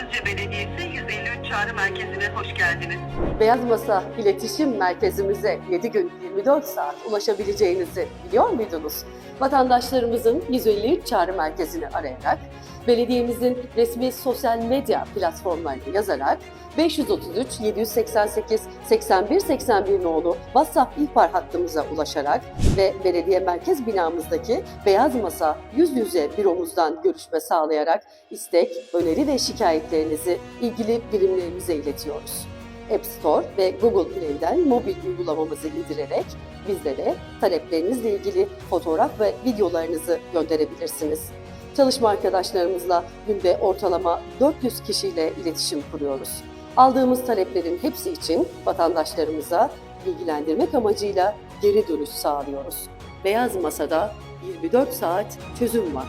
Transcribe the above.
Düzce Belediyesi 153 Çağrı Merkezi'ne hoş geldiniz. Beyaz Masa İletişim Merkezimize 7 gün 24 saat ulaşabileceğinizi biliyor muydunuz? Vatandaşlarımızın 153 çağrı merkezini arayarak, belediyemizin resmi sosyal medya platformlarını yazarak 533 788 81 81 nolu WhatsApp ihbar hattımıza ulaşarak ve belediye merkez binamızdaki Beyaz Masa yüz yüze büromuzdan görüşme sağlayarak istek, öneri ve şikayetlerinizi ilgili birimlerimize iletiyoruz. App Store ve Google Play'den mobil uygulamamızı indirerek bizlere taleplerinizle ilgili fotoğraf ve videolarınızı gönderebilirsiniz. Çalışma arkadaşlarımızla günde ortalama 400 kişiyle iletişim kuruyoruz. Aldığımız taleplerin hepsi için vatandaşlarımıza bilgilendirmek amacıyla geri dönüş sağlıyoruz. Beyaz Masa'da 24 saat çözüm var.